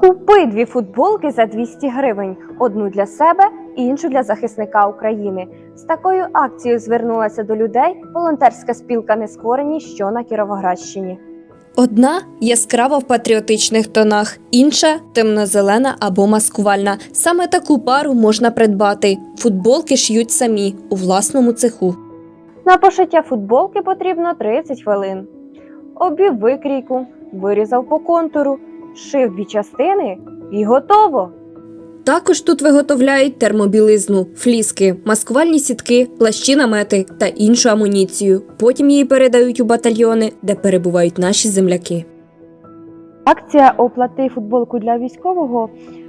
Купи дві футболки за 200 гривень: одну для себе, іншу для захисника України. З такою акцією звернулася до людей волонтерська спілка Нескорені, що на Кіровоградщині. Одна яскрава в патріотичних тонах, інша темно-зелена або маскувальна. Саме таку пару можна придбати. Футболки ш'ють самі у власному цеху. На пошиття футболки потрібно 30 хвилин. Обів викрійку, вирізав по контуру, шив дві частини і готово. Також тут виготовляють термобілизну, фліски, маскувальні сітки, плащі намети та іншу амуніцію. Потім її передають у батальйони, де перебувають наші земляки. Акція оплати футболку для військового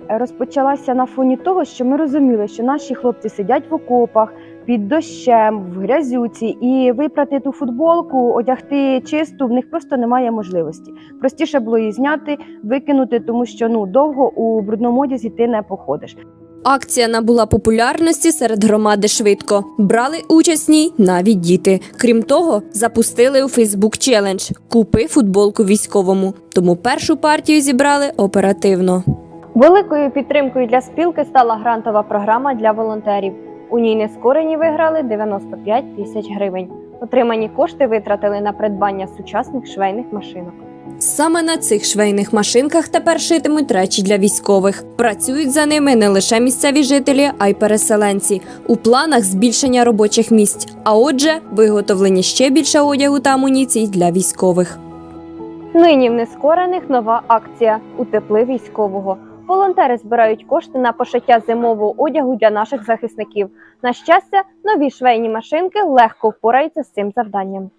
розпочалася на фоні того, що ми розуміли, що наші хлопці сидять в окопах під дощем, в грязюці, і випрати ту футболку, одягти чисту, в них просто немає можливості. Простіше було її зняти, викинути, тому що ну довго у брудному одязі ти не походиш. Акція набула популярності серед громади швидко. Брали участь в ній навіть діти. Крім того, запустили у Фейсбук челендж Купи футболку військовому. Тому першу партію зібрали оперативно. Великою підтримкою для спілки стала грантова програма для волонтерів. У ній нескорені виграли 95 тисяч гривень. Отримані кошти витратили на придбання сучасних швейних машинок. Саме на цих швейних машинках тепер шитимуть речі для військових. Працюють за ними не лише місцеві жителі, а й переселенці. У планах збільшення робочих місць. А отже, виготовлені ще більше одягу та амуніцій для військових. Нині в нескорених нова акція Утепли військового. Волонтери збирають кошти на пошиття зимового одягу для наших захисників. На щастя, нові швейні машинки легко впораються з цим завданням.